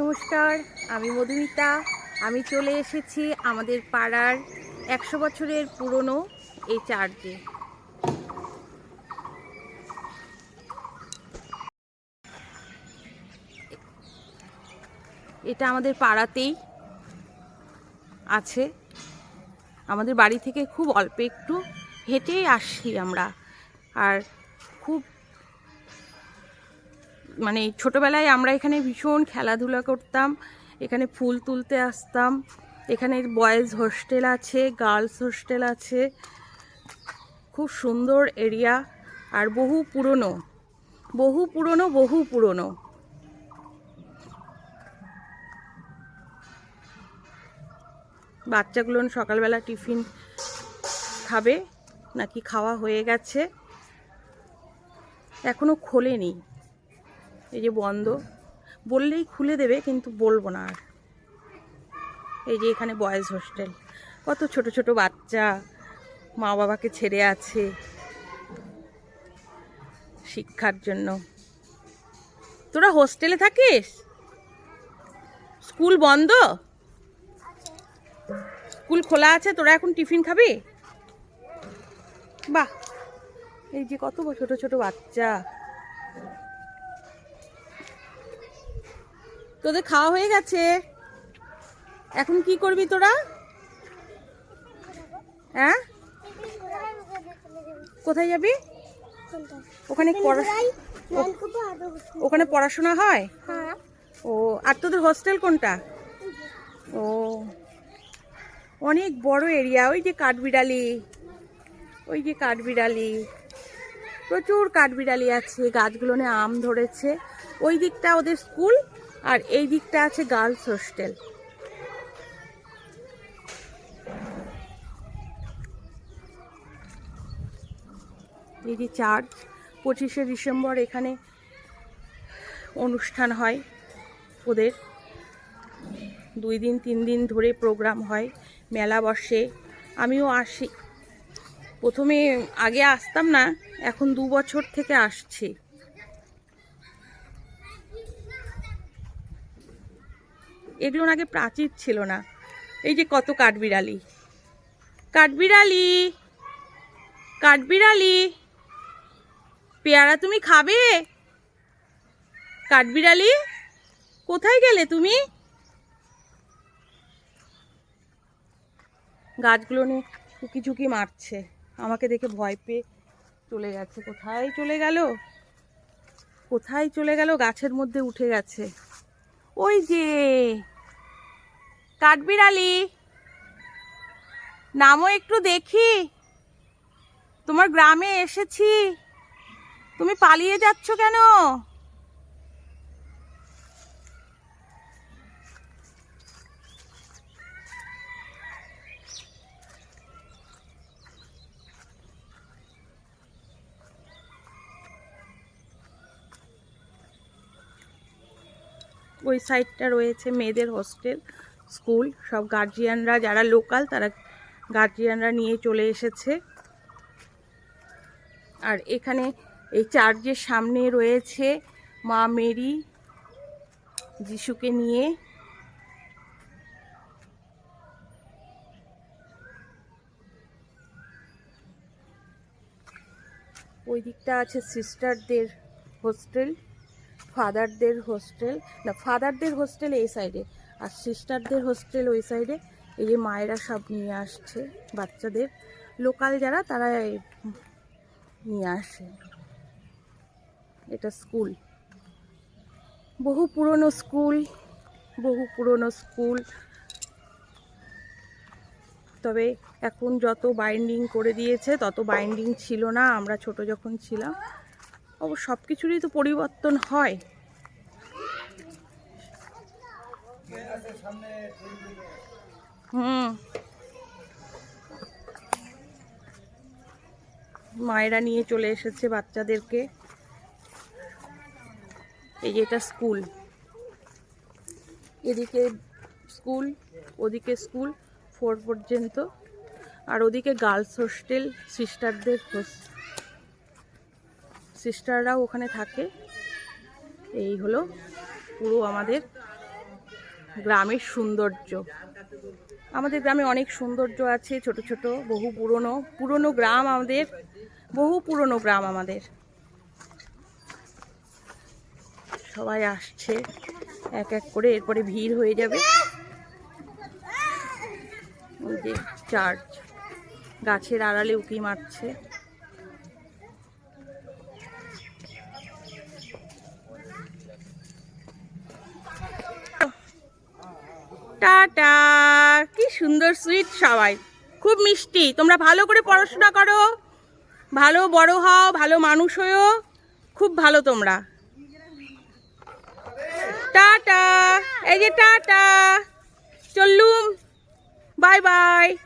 নমস্কার, আমি মধুমিতা। আমি চলে এসেছি আমাদের পাড়ার একশো বছরের পুরনো এই চার্চে। এটা আমাদের পাড়াতেই আছে। আমাদের বাড়ি থেকে খুব অল্প একটু হেঁটেই আসি আমরা। আর খুব মানে ছোটোবেলায় আমরা এখানে ভীষণ খেলাধুলা করতাম, এখানে ফুল তুলতে আসতাম, এখানে বয়েজ হোস্টেল আছে, গার্লস হোস্টেল আছে, খুব সুন্দর এরিয়া আর বহু পুরনো বহু পুরনো বহু পুরনো। বাচ্চাগুলো সকালবেলা টিফিন খাবে, নাকি খাওয়া হয়ে গেছে, এখনও খোলেনি। এই যে বন্ধ। বললেই খুলে দেবে, কিন্তু বলব না আর। এই যে এখানে বয়েজ হোস্টেল। কত ছোট ছোট বাচ্চা মা বাবাকে ছেড়ে আছে শিক্ষার জন্য। তোরা হোস্টেলে থাকিস? স্কুল বন্ধ? স্কুল খোলা আছে, তোরা এখন টিফিন খাবি? বাহ! এই যে কত ছোট ছোট বাচ্চা। তোদের খাওয়া হয়ে গেছে। এখন কি করবি তোরা? হ্যাঁ? কোথায় যাবি? ওখানে ওখানে পড়াশোনা হয়? ও আর তোদের হোস্টেল কোনটা? ও অনেক বড় এরিয়া ওই যে কাঠবিড়ালি। ওই যে কাঠবিড়ালি। প্রচুর কাঠবিড়ালি আছে গাছগুলো আম ধরেছে। ওই দিকটা ওদের স্কুল আর এই দিকটা আছে গার্লস হোস্টেল। এই যে চার্চ, পঁচিশে ডিসেম্বর এখানে অনুষ্ঠান হয় ওদের। দুই দিন, তিন দিন ধরে প্রোগ্রাম হয়, মেলা বসে। আমিও আসি। প্রথমে আগে আসতাম না, এখন দু বছর থেকে আসছি। এগুলো আগে প্রাচীর ছিল না। এই যে কত কাঠবিড়ালি। কাঠবিড়ালি! কাঠবিড়ালি! পেয়ারা তুমি খাবে? কাঠবিড়ালি, কোথায় গেলে তুমি? গাছগুলো নিয়ে চুকি চুকি মারছে। আমাকে দেখে ভয় পেয়ে চলে গেছে। কোথায় চলে গেল? কোথায় চলে গেল? গাছের মধ্যে উঠে গেছে। ওই যে কাঠবিড়ালি। নামও একটু দেখি। তোমার গ্রামে এসেছি। তুমি পালিয়ে যাচ্ছ কেন? ওই সাইডটা রয়েছে মেয়েদের হোস্টেল স্কুল, সব গার্জিয়ানরা যারা লোকাল তারা গার্জিয়ানরা নিয়ে চলে এসেছে। আর এখানে এই চার্চের সামনে রয়েছে মা মেরি যিশুকে নিয়ে। ওই দিকটা আছে সিস্টারদের হোস্টেল ফাদারদের হোস্টেল না ফাদারদের হোস্টেল এই সাইডে আর সিস্টারদের হোস্টেল ওই সাইডে এই যে মায়েরা সব নিয়ে আসছে, বাচ্চাদের। লোকাল যারা, তারা নিয়ে আসে। এটা স্কুল বহু পুরনো স্কুল বহু পুরনো স্কুল তবে এখন যত বাইন্ডিং করে দিয়েছে, তত বাইন্ডিং ছিল না। আমরা ছোট যখন ছিলাম, অবশ্য সব কিছুরই তো পরিবর্তন হয়। হুম। মায়েরা নিয়ে চলে এসেছে বাচ্চাদেরকে। এই যে এটা স্কুল। এদিকে স্কুল, ওদিকে স্কুল ফোর পর্যন্ত। আর ওদিকে গার্লস হোস্টেল সিস্টারদের সিস্টাররাও ওখানে থাকে। এই হলো পুরো আমাদের গ্রামের সৌন্দর্য। আমাদের গ্রামে অনেক সৌন্দর্য আছে, ছোট ছোট, বহু পুরনো পুরনো গ্রাম আমাদের, বহু পুরনো গ্রাম আমাদের। সবাই আসছে, এক এক করে এরপরে ভিড় হয়ে যাবে। চার্চ, গাছের আড়ালে উকি মারছে। টাটা। কি সুন্দর সুইট সবাই। খুব মিষ্টি। তোমরা ভালো করে পড়াশোনা করো। ভালো বড় হও, ভালো মানুষ হয়েও। খুব ভালো তোমরা। টাটা। এই যে টাটা। চললুম। Bye bye.